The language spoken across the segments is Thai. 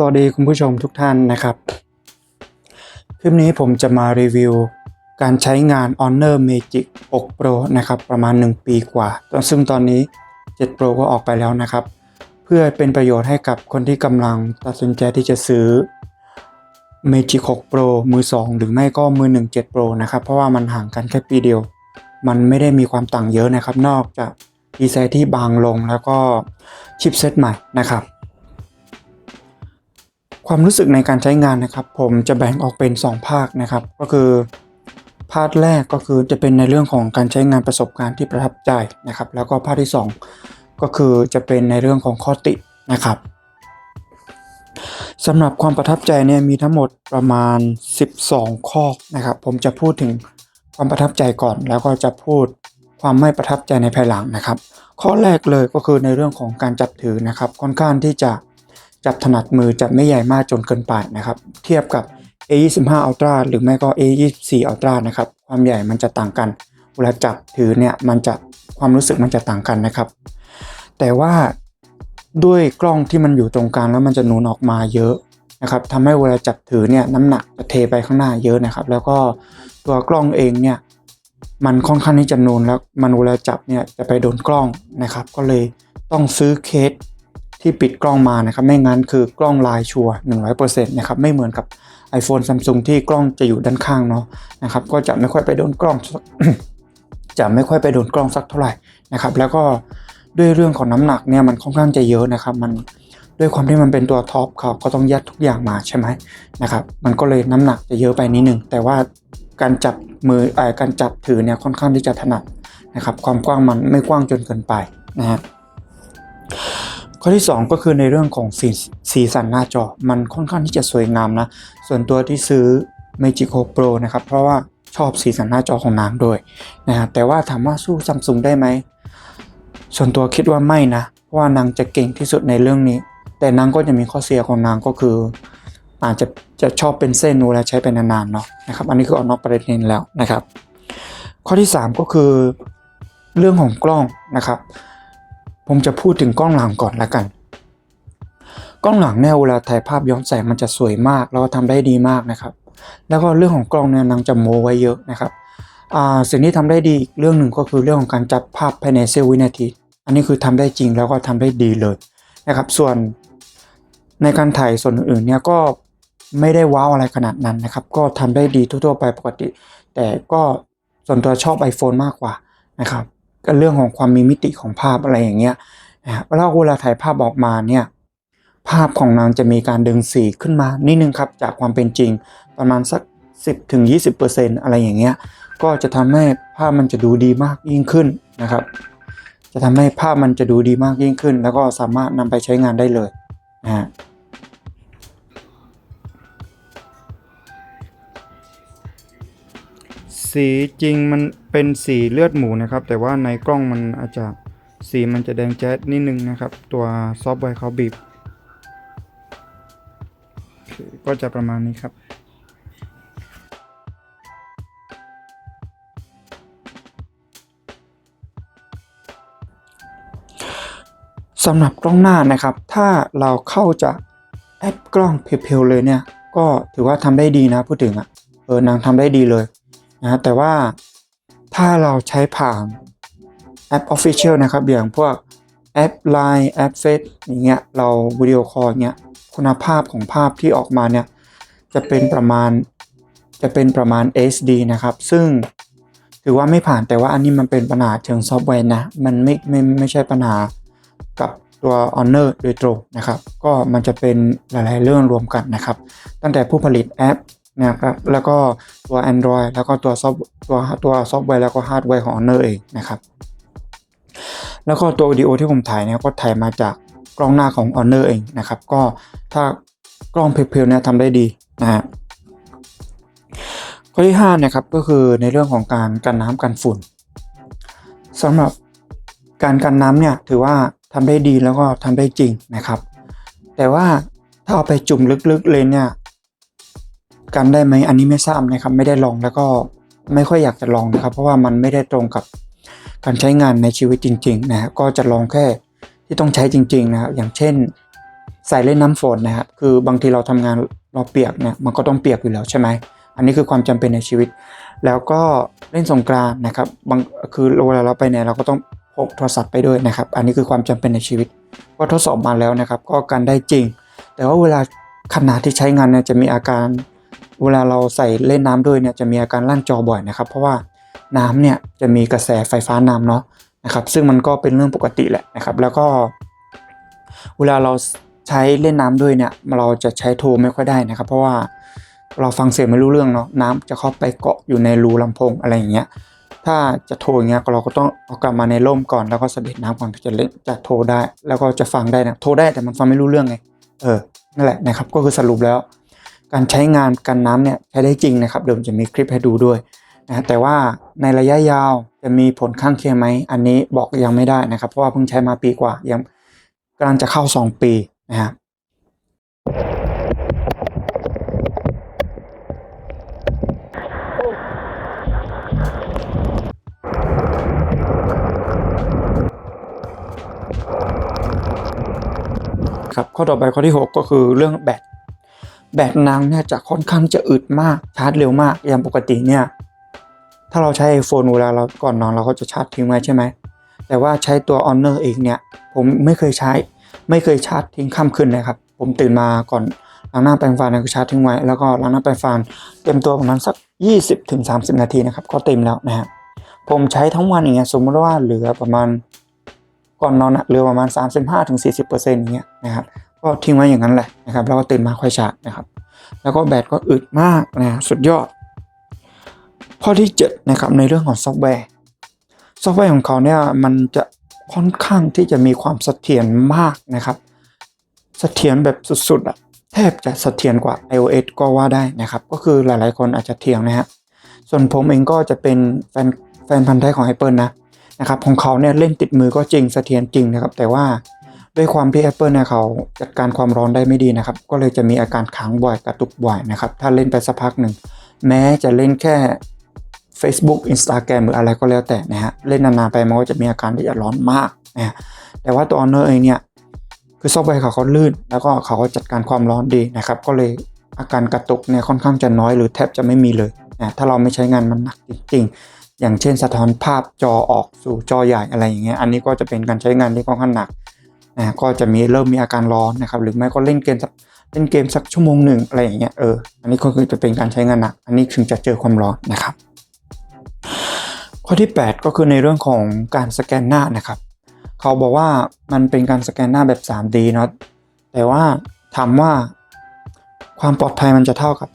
สวัสดีคุณผู้ชมทุกท่านนะครับ คลิปนี้ผมจะมารีวิวการใช้งาน Honor Magic 6 Pro นะครับประมาณ 1 ปีกว่า ซึ่งตอนนี้ 7 Pro ก็ออกไปแล้วนะครับ เพื่อเป็นประโยชน์ให้กับคนที่กำลังตัดสินใจที่จะซื้อ Magic 6 Pro มือ 2 หรือไม่ก็มือ 1 7 Pro นะครับ เพราะว่ามันห่างกันแค่ปีเดียว มันไม่ได้มีความต่างเยอะนะครับ นอกจากดีไซน์ที่บางลงแล้วก็ชิปเซตใหม่นะครับ ความรู้สึกในการใช้งานนะครับ ผมจะแบ่งออกเป็น 2 ภาคนะครับ ก็คือภาคแรกก็คือจะเป็นในเรื่องของการใช้งานประสบการณ์ที่ประทับใจนะครับ แล้วก็ภาคที่ 2 ก็คือจะเป็นในเรื่องของข้อตินะครับสำหรับความประทับใจเนี่ยมีทั้งหมดประมาณ 12 ข้อนะครับ ผมจะพูดถึงความประทับใจก่อน แล้วก็จะพูดความไม่ประทับใจในภายหลังนะครับ ข้อแรกเลยก็คือในเรื่องของการจับถือนะครับ ค่อนข้างที่จะ จับถนัดมือจับไม่ใหญ่มากจนเกินไปนะครับ เทียบกับ A25 Ultra หรือไม่ก็ A24 Ultra นะครับ ความใหญ่มันจะต่างกัน เวลาจับถือเนี่ยมันจะความรู้สึกมันจะต่างกันนะครับ แต่ว่าด้วยกล้องที่มันอยู่ตรงกลางแล้วมันจะนูนออกมาเยอะนะครับทำให้เวลาจับถือเนี่ยน้ำหนักจะเทไปข้างหน้าเยอะนะครับ แล้วก็ตัวกล้องเองเนี่ยมันค่อนข้างที่จะนูนแล้วมันเวลาจับเนี่ยจะไปโดนกล้องนะครับ ก็เลยต้องซื้อเคส ที่ปิดกล้องมานะครับ ไม่งั้นคือกล้องลายชัวร์100%นะครับ ไม่เหมือนกับ iPhone Samsung ที่กล้องจะอยู่ด้านข้างเนาะนะครับ ก็จะไม่ค่อยไปโดนกล้อง จะไม่ค่อยไปโดนกล้องสักเท่าไหร่นะครับ แล้วก็ด้วยเรื่องของน้ำหนักเนี่ยมันค่อนข้างจะเยอะนะครับ มันด้วยความที่มันเป็นตัวท็อปเขาก็ต้องยัดทุกอย่างมาใช่ไหมนะครับ มันก็เลยน้ำหนักจะเยอะไปนิดนึง แต่ว่าการจับมืออการจับถือเนี่ยค่อนข้างที่จะถนัดนะครับ ความกว้างมันไม่กว้างจนเกินไปนะฮะ ข้อที่ 2 ก็คือในเรื่องของสีสีสันหน้าจอ มันค่อนข้างที่จะสวยงามนะ ส่วนตัวที่ซื้อ Magic 6 Pro นะครับ เพราะว่าชอบสีสันหน้าจอของนางด้วยนะฮะแต่ว่าถามว่าสู้ซัมซุงได้ไหม ส่วนตัวคิดว่าไม่นะ เพราะว่านางจะเก่งที่สุดในเรื่องนี้ แต่นางก็จะมีข้อเสียของนางก็คือ อาจจะจะชอบเป็นเส้นเวลาใช้ไปนานๆเนาะนะครับ อันนี้คือเอานอกประเด็นแล้วนะครับ ข้อที่ 3 ก็คือเรื่องของกล้องนะครับ ผมจะพูดถึงกล้องหลังก่อนละกัน กล้องหลังเนี่ยเวลาถ่ายภาพย้อนแสงมันจะสวยมาก แล้วก็ทำได้ดีมากนะครับ แล้วก็เรื่องของกล้องเนี่ยนางจะโมไว้เยอะนะครับอ่าสิ่งที่ทำได้ดีอีกเรื่องหนึ่งก็คือเรื่องของการจับภาพภายในเสี้ยววินาที อันนี้คือทำได้จริงแล้วก็ทำได้ดีเลยนะครับ ส่วนในการถ่ายส่วนอื่นเนี่ยก็ไม่ได้ว้าวอะไรขนาดนั้นนะครับ ก็ทำได้ดีทั่วๆไปปกติ แต่ก็ส่วนตัวชอบ iPhone มากกว่านะครับ ก็เรื่องของความมีมิติของภาพอะไรอย่างเงี้ยนะครับแล้วเวลาถ่ายภาพออกมาเนี่ยภาพของนางจะมีการดึงสีขึ้นมานิดนึงครับจากความเป็นจริงประมาณสัก 10ถึง20%อะไรอย่างเงี้ยก็จะทำให้ภาพมันจะดูดีมากยิ่งขึ้นนะครับ จะทำให้ภาพมันจะดูดีมากยิ่งขึ้น แล้วก็สามารถนำไปใช้งานได้เลยนะฮะสีจริงมัน เป็นสีเลือดหมูนะครับ แต่ว่าในกล้องมันอาจจะสีมันจะแดงแจ๊ดนิดนึงนะครับ ตัวซอฟต์แวร์เขาบีบ ก็จะประมาณนี้ครับสำหรับกล้องหน้านะครับ ถ้าเราเข้าจากแอปกล้องเพียวๆเลยเนี่ย ก็ถือว่าทำได้ดีนะพูดถึงอะ่ะ เออนางทำได้ดีเลยนะแต่ว่า ถ้าเราใช้ผ่านแอป Official นะครับอย่างพวกแอป Line แอป Face อย่างเงี้ยเราวิดีโอคอลเงี้ยคุณภาพของภาพที่ออกมาเนี่ยจะเป็นประมาณจะเป็นประมาณ HD นะครับ ซึ่งถือว่าไม่ผ่านแต่ว่าอันนี้มันเป็นปัญหาเชิงซอฟต์แวร์นะมันไม่ไม่ไม่ใช่ปัญหากับตัว Honor โดยตรงนะครับ ก็มันจะเป็นหลาย ๆ เรื่องรวมกันนะครับ ตั้งแต่ผู้ผลิตแอป นะครับแล้วก็ตัว Android แล้วก็ตัวซอฟตัวตัวซอฟต์แวร์แล้วก็ฮาร์ดแวร์ของ Honor เองนะครับแล้วก็ตัววิดีโอที่ผมถ่ายเนี่ยก็ถ่ายมาจากกล้องหน้าของ Honor เองนะครับก็ถ้ากล้องเพลวๆเนี่ยทำได้ดีนะฮะข้อที่5นะครับก็คือในเรื่องของการกันน้ำกันฝุ่นสำหรับการกันน้ำเนี่ยถือว่าทำได้ดีแล้วก็ทำได้จริงนะครับ แต่ว่าถ้าเอาไปจุ่มลึกๆเลยเนี่ย กันได้ไหมอันนี้ไม่ทราบนะครับไม่ได้ลองแล้วก็ไม่ค่อยอยากจะลองนะครับ เพราะว่ามันไม่ได้ตรงกับการใช้งานในชีวิตจริงๆนะฮะก็จะลองแค่ที่ต้องใช้จริงๆนะครับอย่างเช่นใส่เล่นน้ำฝนนะครับคือบางทีเราทำงานเราเปียกเนี่ยมันก็ต้องเปียกอยู่แล้วใช่ไหมอันนี้คือความจำเป็นในชีวิต แล้วก็เล่นสงกรานนะครับบางคือเวลาเราไปไหนเราก็ต้องพกโทรศัพท์ไปด้วยนะครับ อันนี้คือความจำเป็นในชีวิต ก็ทดสอบมาแล้วนะครับ ก็กันได้จริง แต่ว่าเวลาขนาดที่ใช้งานเนี่ยจะมีอาการ เวลาเราใส่เล่นน้ำด้วยเนี่ยจะมีอาการลั่นจอบ่อยนะครับ เพราะว่าน้ำเนี่ยจะมีกระแสไฟฟ้านำเนาะนะครับ ซึ่งมันก็เป็นเรื่องปกติแหละนะครับ แล้วก็ เวลาเราใช้เล่นน้ำด้วยเนี่ยเราจะใช้โทรไม่ค่อยได้นะครับ เพราะว่าเราฟังเสียงไม่รู้เรื่องเนาะน้ำจะเข้าไปเกาะอยู่ในรูลำโพงอะไรอย่างเงี้ยถ้าจะโทรอย่างเงี้ยเราก็ต้องเอากลับมาในร่มก่อนแล้วก็เสด็จน้ำก่อนจะเล่นจะโทรได้ แล้วก็จะฟังได้นะโทรได้แต่มันฟังไม่รู้เรื่องไงเออนั่นแหละนะครับก็คือสรุปแล้ว การใช้งานกันน้ำเนี่ยใช้ได้จริงนะครับเดี๋ยวผมจะมีคลิปให้ดูด้วยนะแต่ว่าในระยะยาวจะมีผลข้างเคียงไหมอันนี้บอกยังไม่ได้นะครับ เพราะว่าเพิ่งใช้มาปีกว่ายังกำลังจะเข้า 2 ปีนะครับครับข้อต่อไปข้อที่ 6 ก็คือเรื่องแบต แบตนางเนี่ยจะค่อนข้างจะอึดมากชาร์จเร็วมากอย่างปกติเนี่ยถ้าเราใช้ iPhone เวลาเราก่อนนอนเราก็จะชาร์จทิ้งไว้ใช่ไหมแต่ว่าใช้ตัว Honor เองเนี่ยผมไม่เคยใช้ไม่เคยชาร์จทิ้งค่ำคืนเลยครับผมตื่นมาก่อนล้างหน้าแปรงฟันก็ชาร์จทิ้งไว้แล้วก็ล้างหน้าแปรงฟันเต็มตัวประมาณสัก 20-30ถึง30นาทีนะครับก็เต็มแล้วนะฮะผมใช้ทั้งวันอย่างเงี้ยสมมติว่าเหลือประมาณก่อนนอนอะเหลือประมาณ 35-40%อย่างเงี้ยนะครับ ก็ทิ้งไว้อย่างนั้นแหละนะครับ แล้วก็ตื่นมาค่อยชาร์จนะครับ แล้วก็แบตก็อึดมากนะสุดยอด ข้อที่7นะครับในเรื่องของซอฟต์แวร์ ซอฟต์แวร์ของเขาเนี่ยมันจะค่อนข้างที่จะมีความเสถียรมากนะครับ เสถียรแบบสุดๆอะแทบจะเสถียรกว่า iOS ก็ว่าได้นะครับ ก็คือหลายๆคนอาจจะเถียงนะฮะ ส่วนผมเองก็จะเป็นแฟนแฟนพันธุ์แท้ของ Apple นะนะครับของเขาเนี่ยเล่นติดมือก็จริงเสถียรจริงนะครับ แต่ว่า ด้วยความที่ Apple เนี่ยเขาจัดการความร้อนได้ไม่ดีนะครับ ก็เลยจะมีอาการค้างบ่อยกระตุกบ่อยนะครับ ถ้าเล่นไปสักพักหนึ่ง แม้จะเล่นแค่ Facebook Instagram หรืออะไรก็แล้วแต่นะฮะ เล่นนานๆไปมันก็จะมีอาการที่จะร้อนมากนะฮะแต่ว่าตัว Honor เองเนี่ยคือซอฟต์แวร์เขาเขาลื่น แล้วก็เขาก็จัดการความร้อนดีนะครับ ก็เลยอาการกระตุกเนี่ยค่อนข้างจะน้อยหรือแทบจะไม่มีเลยนะถ้าเราไม่ใช้งานมันหนักจริงๆ อย่างเช่นสะท้อนภาพจอออกสู่จอใหญ่อะไรอย่างเงี้ย อันนี้ก็จะเป็นการใช้งานที่ค่อนข้างหนัก นะก็จะมีเริ่มมีอาการร้อนนะครับหรือไม่ก็เล่นเกมสักเล่นเกมสักชั่วโมงหนึ่งอะไรอย่างเงี้ยเอออันนี้ก็คือจะเป็นการใช้งานหนัก อันนี้ถึงจะเจอความร้อนนะครับ ข้อที่ 8 ก็คือในเรื่องของการสแกนหน้านะครับเขาบอกว่ามันเป็นการสแกนหน้าแบบ 3D เนาะแต่ว่าถามว่าความปลอดภัยมันจะเท่ากับ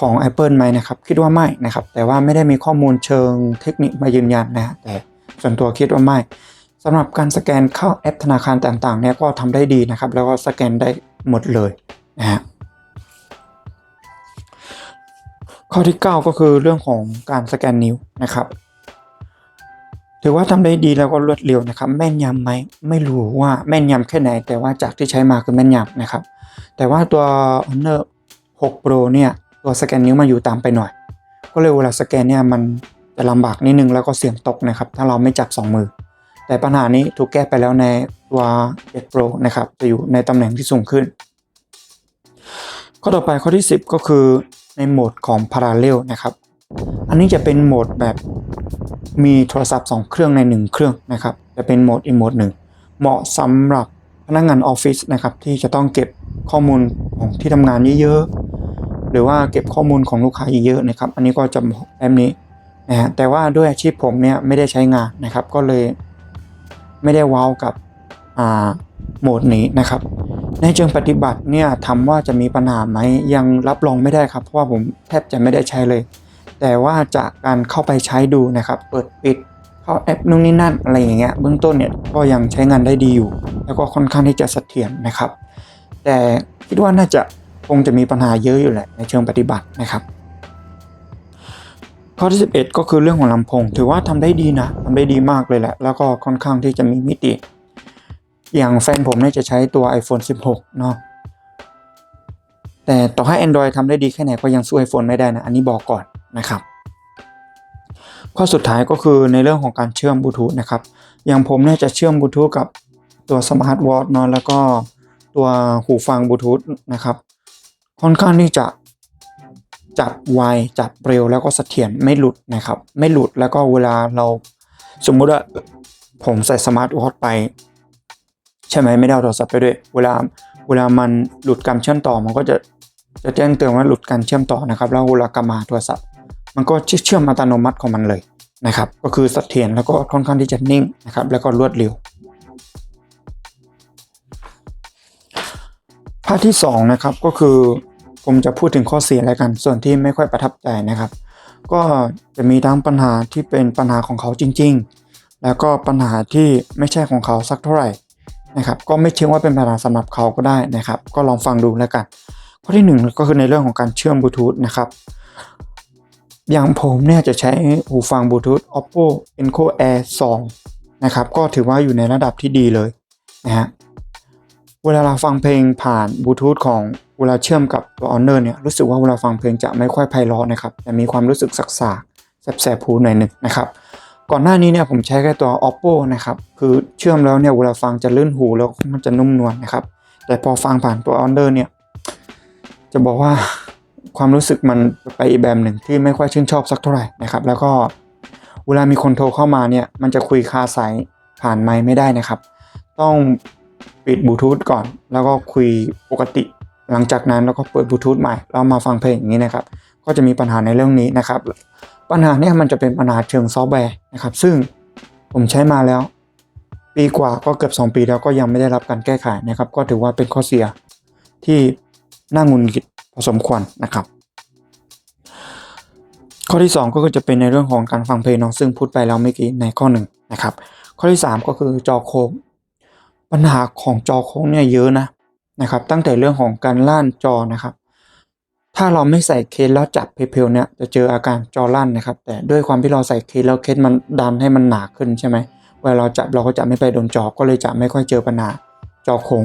ของ Apple ไหมนะครับ คิดว่าไม่นะครับ แต่ว่าไม่ได้มีข้อมูลเชิงเทคนิคมายืนยันนะฮะแต่ส่วนตัวคิดว่าไม่ สำหรับการสแกนเข้าแอปธนาคารต่างๆเนี่ยก็ทำได้ดีนะครับ แล้วก็สแกนได้หมดเลยนะฮะข้อที่ 9 ก็คือเรื่องของการสแกนนิ้วนะครับ ถือว่าทำได้ดีแล้วก็รวดเร็วนะครับ แม่นยำไหมไม่รู้ว่าแม่นยำแค่ไหน แต่ว่าจากที่ใช้มาคือแม่นยำนะครับ แต่ว่าตัว Honor 6 Pro เนี่ยตัวสแกนนิ้วมาอยู่ตามไปหน่อย ก็เลยเวลาสแกนเนี่ยมันจะลำบากนิดนึงแล้วก็เสี่ยงตกนะครับ ถ้าเราไม่จับ 2 มือ แต่ปัญหานี้ถูกแก้ไปแล้วในตัว7 Pro นะครับ จะอยู่ในตำแหน่งที่สูงขึ้น ข้อต่อไปข้อที่ 10 ก็คือในโหมดของ Parallel นะครับ อันนี้จะเป็นโหมดแบบมีโทรศัพท์ 2 เครื่องใน 1 เครื่องนะครับ จะเป็นโหมดอีกโหมดหนึ่ง เหมาะสำหรับพนักงานออฟฟิศนะครับที่จะต้องเก็บข้อมูลของที่ทำงานเยอะๆ หรือว่าเก็บข้อมูลของลูกค้าเยอะๆนะครับ อันนี้ก็จะเหมาะแบบนี้นะฮะแต่ว่าด้วยอาชีพผมเนี่ยไม่ได้ใช้งานนะครับ ก็เลย ไม่ได้ว้าวกับโหมดนี้นะครับ ในเชิงปฏิบัติเนี่ยทำว่าจะมีปัญหาไหมยังรับรองไม่ได้ครับเพราะว่าผมแทบจะไม่ได้ใช้เลย แต่ว่าจากการเข้าไปใช้ดูนะครับ เปิดปิดเข้าแอปนู่นนี่นั่นอะไรอย่างเงี้ยเบื้องต้นเนี่ยก็ยังใช้งานได้ดีอยู่ แล้วก็ค่อนข้างที่จะเสถียรนะครับ แต่คิดว่าน่าจะคงจะมีปัญหาเยอะอยู่แหละในเชิงปฏิบัตินะครับ ข้อที่ 11 ก็คือเรื่องของลำโพง ถือว่าทำได้ดีนะทำได้ดีมากเลยแหละ แล้วก็ค่อนข้างที่จะมีมิติ อย่างแฟนผมเนี่ยจะใช้ตัว iPhone 16 เนาะแต่ต่อให้ Android ทำได้ดีแค่ไหนก็ยังสู้ iPhone ไม่ได้นะ อันนี้บอกก่อนนะครับ ข้อสุดท้ายก็คือในเรื่องของการเชื่อมบลูทูธนะครับ อย่างผมเนี่ยจะเชื่อมบลูทูธกับตัวสมาร์ทวอทเนาะแล้วก็ตัวหูฟังบลูทูธนะครับ ค่อนข้างที่จะ จับไวจับเร็วแล้วก็เสถียรไม่หลุดนะครับ ไม่หลุดแล้วก็เวลาเราสมมุติว่าผมใส่สมาร์ทวอทไป ใช่ไหมไม่ได้เอาโทรศัพท์ไปด้วย เวลาเวลามันหลุดการเชื่อมต่อมันก็จะจะแจ้งเตือนว่าหลุดการเชื่อมต่อนะครับ แล้วเวลากลับมาโทรศัพท์ มันก็เชื่อมอัตโนมัติของมันเลยนะครับ ก็คือเสถียรแล้วก็ค่อนข้างที่จะนิ่งนะครับ แล้วก็รวดเร็วภาคที่2นะครับก็คือ ผมจะพูดถึงข้อเสียอะไรกัน ส่วนที่ไม่ค่อยประทับใจนะครับ ก็จะมีทั้งปัญหาที่เป็นปัญหาของเขาจริง ๆ แล้วก็ปัญหาที่ไม่ใช่ของเขาสักเท่าไหร่นะครับ ก็ไม่เชิงว่าเป็นปัญหาสำหรับเขาก็ได้นะครับ ก็ลองฟังดูแล้วกัน ข้อที่หนึ่งก็คือในเรื่องของการเชื่อมบลูทูธนะครับ อย่างผมเนี่ยจะใช้หูฟังบลูทูธ Oppo Enco Air 2 นะครับ ก็ถือว่าอยู่ในระดับที่ดีเลยนะฮะ เวลาเราฟังเพลงผ่านบลูทูธของ เวลาเชื่อมกับตัว Honor เนี่ยรู้สึกว่าเวลาฟังเพลงจะไม่ค่อยไพเราะนะครับแต่มีความรู้สึกสักสากแสบๆหูหน่อยหนึ่งนะครับก่อนหน้านี้เนี่ยผมใช้แค่ตัว Oppo นะครับคือเชื่อมแล้วเนี่ยเวลาฟังจะลื่นหูแล้วมันจะนุ่มนวลนะครับแต่พอฟังผ่านตัว Honor เนี่ยจะบอกว่าความรู้สึกมันไปอีกแบบหนึ่งที่ไม่ค่อยชื่นชอบสักเท่าไหร่นะครับแล้วก็เวลามีคนโทรเข้ามาเนี่ยมันจะคุยคาสายผ่านไมค์ไม่ได้นะครับ ต้องปิดบลูทูธก่อน แล้วก็คุยปกติ หลังจากนั้นแล้วก็เปิดบลูทูธใหม่แล้วมาฟังเพลงอย่างนี้นะครับ ก็จะมีปัญหาในเรื่องนี้นะครับ ปัญหาเนี่ยมันจะเป็นปัญหาเชิงซอฟต์แวร์นะครับ ซึ่งผมใช้มาแล้ว ปีกว่าก็เกือบ 2 ปีแล้วก็ยังไม่ได้รับการแก้ไขนะครับ ก็ถือว่าเป็นข้อเสียที่น่างุนงิดพอสมควรนะครับ ข้อที่ 2 ก็คือจะเป็นในเรื่องของการฟังเพลงเนาะซึ่งพูดไปแล้วเมื่อกี้ในข้อหนึ่งนะครับ ข้อที่ 3 ก็คือจอโค้งปัญหาของจอโค้งเนี่ยเยอะนะ นะครับ ตั้งแต่เรื่องของการลั่นจอนะครับ ถ้าเราไม่ใส่เคสแล้วจับเพลวๆเนี่ยจะเจออาการจอลั่นนะครับ แต่ด้วยความที่เราใส่เคสแล้วเคสมันดันให้มันหนาขึ้นใช่ไหมเวลาเราจับเราก็จะไม่ไปโดนจอก็เลยจะไม่ค่อยเจอปัญหาจอโค้ง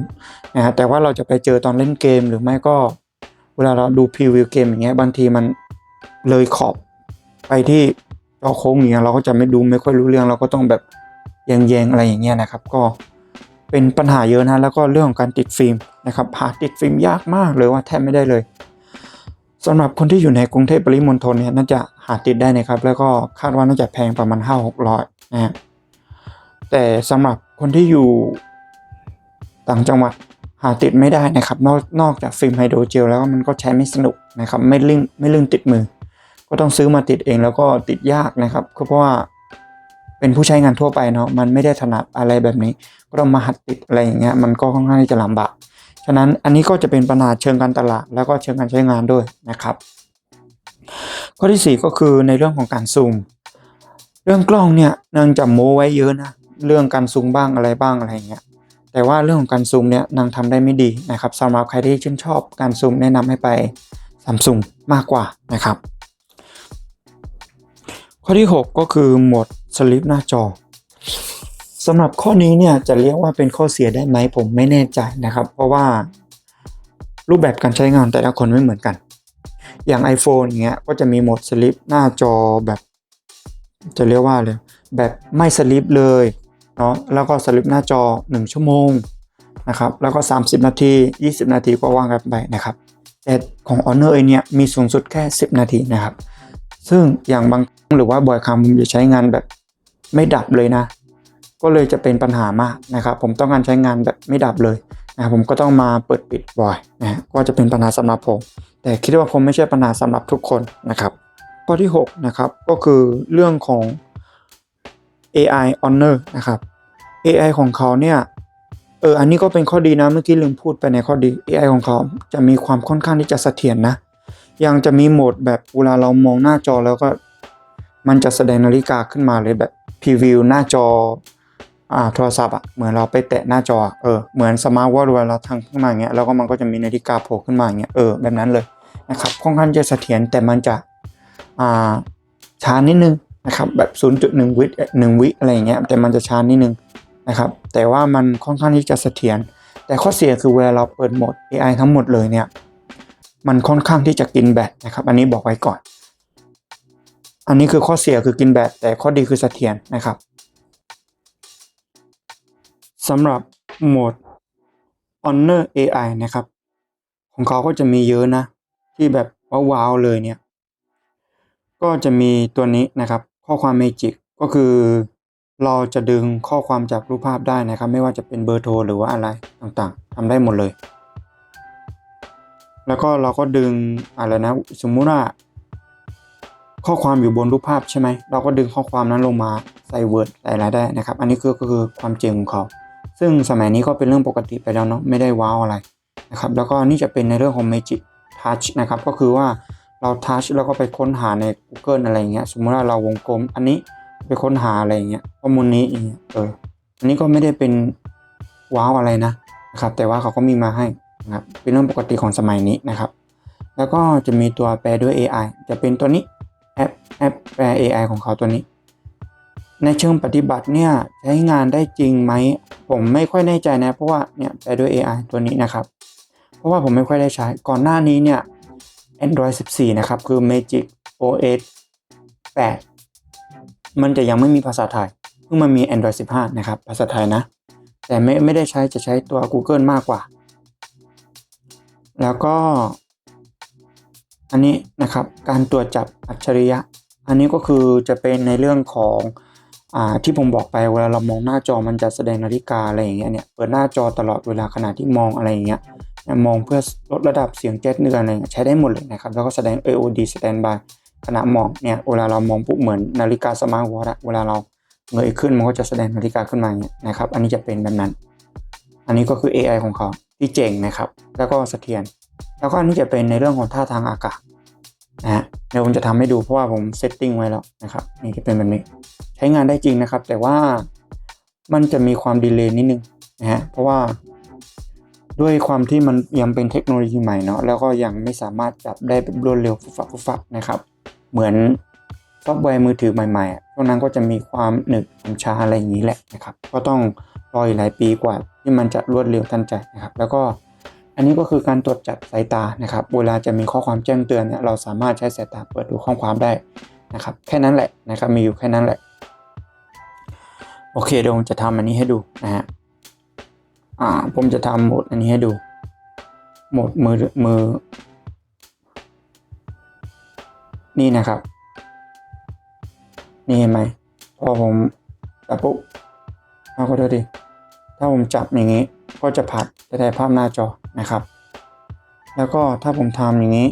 นะฮะแต่ว่าเราจะไปเจอตอนเล่นเกมหรือไม่ก็ เวลาเราดูพรีวิวเกมอย่างเงี้ยบางทีมันเลยขอบไปที่จอโค้งอย่างเงี้ยเราก็จะไม่ดูไม่ค่อยรู้เรื่องเราก็ต้องแบบแยงๆอะไรอย่างเงี้ยนะครับ ก็ เป็นปัญหาเยอะนะแล้วก็เรื่องของการติดฟิล์มนะครับหาติดฟิล์มยากมากเลยว่าแทบไม่ได้เลยสำหรับคนที่อยู่ในกรุงเทพปริมณฑลเนี่ยน่าจะหาติดได้นะครับ แล้วก็คาดว่าน่าจะแพงประมาณห้าหกร้อยนะฮะแต่สำหรับคนที่อยู่ต่างจังหวัดหาติดไม่ได้นะครับ นอกนอกจากฟิล์มไฮโดรเจลแล้วมันก็ใช้ไม่สนุกนะครับไม่ลื่นไม่ลื่นติดมือ ก็ต้องซื้อมาติดเองแล้วก็ติดยากนะครับก็เพราะว่า เป็นผู้ใช้งานทั่วไปเนาะมันไม่ได้ถนัดอะไรแบบนี้ ก็ต้องมาหัดติดอะไรอย่างเงี้ยมันก็ค่อนข้างที่จะลำบากฉะนั้นอันนี้ก็จะเป็นปัญหาเชิงการตลาด แล้วก็เชิงการใช้งานด้วยนะครับ ข้อที่ 4 ก็คือในเรื่องของการซูม เรื่องกล้องเนี่ยนางจะโม้ไว้เยอะนะเรื่องการซูมบ้างอะไรบ้างอะไรอย่างเงี้ยแต่ว่าเรื่องของการซูมเนี่ยนางทำได้ไม่ดีนะครับสำหรับใครที่ชื่นชอบการซูมแนะนำให้ไปซัมซุงมากกว่านะครับ ข้อที่ 6 ก็คือหมดสลิปหน้าจอสำหรับข้อนี้เนี่ยจะเรียกว่าเป็นข้อเสียได้ไหมผมไม่แน่ใจนะครับ เพราะว่ารูปแบบการใช้งานแต่ละคนไม่เหมือนกัน อย่าง iPhone อย่างเงี้ยก็จะมีโหมดสลิปหน้าจอแบบ จะเรียกว่าเลยแบบไม่สลิปเลยเนาะแล้วก็สลิปหน้าจอ 1 ชั่วโมงนะครับแล้วก็ 30 นาที 20 นาทีก็ว่างกันไปนะครับแต่ของ Honor เอเนี่ยมีสูงสุดแค่ 10 นาทีนะครับ ซึ่งอย่างบางครั้งหรือว่าบ่อยครั้งผมจะใช้งานแบบไม่ดับเลยนะ ก็เลยจะเป็นปัญหามากนะครับ ผมต้องการใช้งานแบบไม่ดับเลยนะครับผมก็ต้องมาเปิดปิดบ่อยนะก็จะเป็นปัญหาสำหรับผม แต่คิดว่าผมไม่ใช่ปัญหาสำหรับทุกคนนะครับ ข้อที่6นะครับก็คือเรื่องของ AI Honor นะครับ AI ของเขาเนี่ยเออ อันนี้ก็เป็นข้อดีนะ เมื่อกี้ลืมพูดไปในข้อดี AI ของเขาจะมีความค่อนข้างที่จะเสถียรนะ ยังจะมีโหมดแบบเวลาเรามองหน้าจอแล้วก็ มันจะแสดงนาฬิกาขึ้นมาเลยแบบพรีวิวหน้าจออ่าโทรศัพท์อะเหมือนเราไปแตะหน้าจอเออเหมือนสมาร์ทวอทเวลาเราทางขึ้นมาอย่างเงี้ยแล้วก็มันก็จะมีนาฬิกาโผล่ขึ้นมาอย่างเงี้ยเออแบบนั้นเลยนะครับค่อนข้างจะเสถียรแต่มันจะอ่าช้านิดนึงนะครับแบบ 0.1 วิหนึ่งวิอะไรอย่างเงี้ยแต่มันจะช้านิดนึงนะครับแต่ว่ามันค่อนข้างที่จะเสถียรแต่ข้อเสียคือเวลาเราเปิดโหมด AI ทั้งหมดเลยเนี่ย มันค่อนข้างที่จะกินแบตนะครับ อันนี้บอกไว้ก่อน อันนี้คือข้อเสียคือกินแบตแต่ข้อดีคือเสถียรนะครับสำหรับโหมด Honor AI นะครับ ของเขาก็จะมีเยอะนะ ที่แบบว้าวๆเลยเนี่ย ก็จะมีตัวนี้นะครับ ข้อความ Magic ก็คือเราจะดึงข้อความจากรูปภาพได้นะครับ ไม่ว่าจะเป็นเบอร์โทรหรือว่าอะไรต่างๆทำได้หมดเลย แล้วก็เราก็ดึงอะไรนะ สมมุติว่า ข้อความอยู่บนรูปภาพใช่ไหม เราก็ดึงข้อความนั้นลงมาใส่ Word ใส่อะไรได้นะครับ อันนี้คือก็คือความเจ๋งของเขา ซึ่งสมัยนี้ก็เป็นเรื่องปกติไปแล้วเนาะ ไม่ได้ว้าวอะไรนะครับ แล้วก็นี่จะเป็นในเรื่องของ Magic Touch นะครับ ก็คือว่าเรา touch แล้วก็ไปค้นหาใน Google อะไรเงี้ย สมมุติว่าเราวงกลม อันนี้ไปค้นหาอะไรเงี้ย ข้อมูลนี้อย่างเงี้ย เออ อันนี้ก็ไม่ได้เป็นว้าวอะไรนะนะครับ แต่ว่าเขาก็มีมาให้ นะครับเป็นเรื่องปกติของสมัยนี้นะครับ แล้วก็จะมีตัวแปลด้วย AI จะเป็นตัวนี้แอปแอปแปล AI ของเขาตัวนี้ ในเชิงปฏิบัติเนี่ยใช้งานได้จริงไหมผมไม่ค่อยแน่ใจนะเพราะว่าเนี่ยแปลด้วย AI ตัวนี้นะครับ เพราะว่าผมไม่ค่อยได้ใช้ก่อนหน้านี้เนี่ย Android 14 นะครับ คือ Magic OS 8 มันจะยังไม่มีภาษาไทยเพิ่งมามี Android 15 นะครับ ภาษาไทยนะ แต่ไม่ไม่ได้ใช้จะใช้ตัว Google มากกว่า แล้วก็ อันนี้นะครับการตรวจจับอัจฉริยะ อันนี้ก็คือจะเป็นในเรื่องของอที่ผมบอกไปเวลาเรามองหน้าจอมันจะแสดงนาฬิกาอะไรอย่างเงี้ยเนี่ยเปิดหน้าจอตลอดเวลาขณะที่มองอะไรอย่างเงี้ยมองเพื่อลดระดับเสียงแจ้งเตืออะไรอย่างเงี้ยใช้ได้หมดเลยนะครับ แล้วก็แสดง AOD standby ขณะมองเนี่ยเวลาเรามองปุ๊บเหมือนนาฬิกาสมาร์ทวอทเวลาเราเงยขึ้นมันก็จะแสดงนาฬิกาขึ้นมาอย่างเงี้ยนะครับ อันนี้จะเป็นแบบนั้น อันนี้ก็คือ AI ของเขา ที่เจ๋งนะครับ แล้วก็เสถียรแล้วก็อันนี้จะเป็นในเรื่องของท่าทางอากาศนะฮะเดี๋ยวผมจะทำให้ดูเพราะว่าผมเซตติ้งไว้แล้วนะครับนี่จะเป็นแบบนี้ใช้งานได้จริงนะครับ แต่ว่ามันจะมีความดีเลย์นิดนึงนะฮะเพราะว่าด้วยความที่มันยังเป็นเทคโนโลยีใหม่เนาะแล้วก็ยังไม่สามารถจับได้แบบรวดเร็วฟุบฟับฟุบฟับนะครับ เหมือนซอฟต์แวร์มือถือใหม่ๆอะช่วงนั้นก็จะมีความหนึบความช้าอะไรอย่างนี้แหละนะครับ ก็ต้องรออีกหลายปีกว่า ที่มันจะรวดเร็วทันใจนะครับ แล้วก็อันนี้ก็คือการตรวจจับสายตานะครับ เวลาจะมีข้อความแจ้งเตือนเนี่ยเราสามารถใช้สายตาเปิดดูข้อความได้นะครับ แค่นั้นแหละนะครับ มีอยู่แค่นั้นแหละ โอเคเดี๋ยวผมจะทำอันนี้ให้ดูนะฮะ อ่า ผมจะทำโหมดอันนี้ให้ดู โหมดมือมือ นี่นะครับ นี่เห็นไหมพอผมจับปุ๊บเอาก็ดูดิ ถ้าผมจับอย่างนี้ก็จะผัดจะถ่ายภาพหน้าจอนะครับ แล้วก็ถ้าผมทำอย่างนี้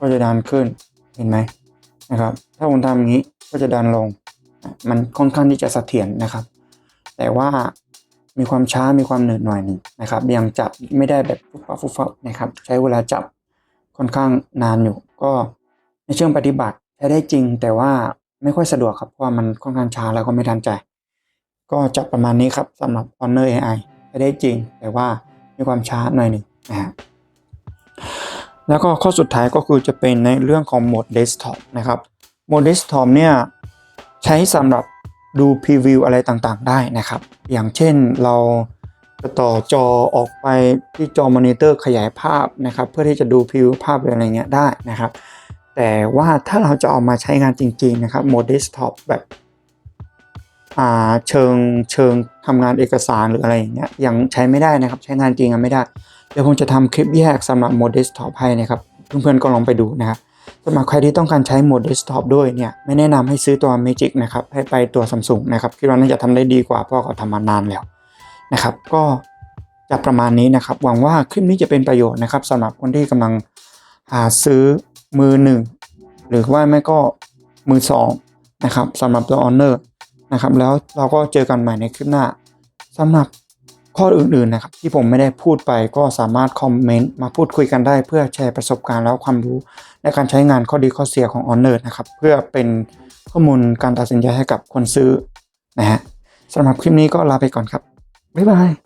ก็จะดันขึ้นเห็นไหมนะครับ ถ้าผมทำอย่างนี้ก็จะดันลง มันค่อนข้างที่จะเสถียรนะครับ แต่ว่ามีความช้ามีความเหนื่อยหน่อยหนึ่งนะครับ ยังจับไม่ได้แบบฟุบฟับฟุบฟับนะครับ ใช้เวลาจับค่อนข้างนานอยู่ ก็ในเชิงปฏิบัติใช้ได้จริง แต่ว่าไม่ค่อยสะดวกครับเพราะมันค่อนข้างช้าแล้วก็ไม่ทันใจ ก็จะประมาณนี้ครับสำหรับ Honor AI ใช้ได้จริง แต่ว่ามีความช้าหน่อยหนึ่งนะฮะแล้วก็ข้อสุดท้ายก็คือจะเป็นในเรื่องของโหมด Desktop นะครับโหมด Desktop เนี่ยใช้สำหรับดูพรีวิวอะไรต่างๆ ได้นะครับ อย่างเช่นเราจะต่อจอออกไปที่จอมอนิเตอร์ขยายภาพนะครับ เพื่อที่จะดูพรีวิวภาพอะไรเงี้ยได้นะครับ แต่ว่าถ้าเราจะเอามาใช้งานจริง ๆ นะครับโหมด Desktop แบบ เชิงเชิงทำงานเอกสารหรืออะไรอย่างเงี้ยยังใช้ไม่ได้นะครับ ใช้งานจริงอะไม่ได้ เดี๋ยวผมจะทำคลิปแยกสำหรับโหมด Desktop ให้นะครับ เพื่อนๆก็ลองไปดูนะครับสำหรับใครที่ต้องการใช้โหมด Desktop ด้วยเนี่ยไม่แนะนำให้ซื้อตัว Magic นะครับให้ไปตัว Samsung นะครับคิดว่าน่าจะทำได้ดีกว่าเพราะเขาทำมานานแล้วนะครับก็จะประมาณนี้นะครับหวังว่าคลิปนี้จะเป็นประโยชน์นะครับสำหรับคนที่กำลังหาซื้อมือหนึ่งหรือว่าไม่ก็มือสองนะครับสำหรับตัว Honor น นะครับ แล้วเราก็เจอกันใหม่ในคลิปหน้าสำหรับข้ออื่นๆนะครับ ที่ผมไม่ได้พูดไปก็สามารถคอมเมนต์มาพูดคุยกันได้ เพื่อแชร์ประสบการณ์แล้วความรู้ในการใช้งานข้อดีข้อเสียของ Honor นะครับ เพื่อเป็นข้อมูลการตัดสินใจให้กับคนซื้อนะฮะสำหรับคลิปนี้ก็ลาไปก่อนครับบ๊ายบาย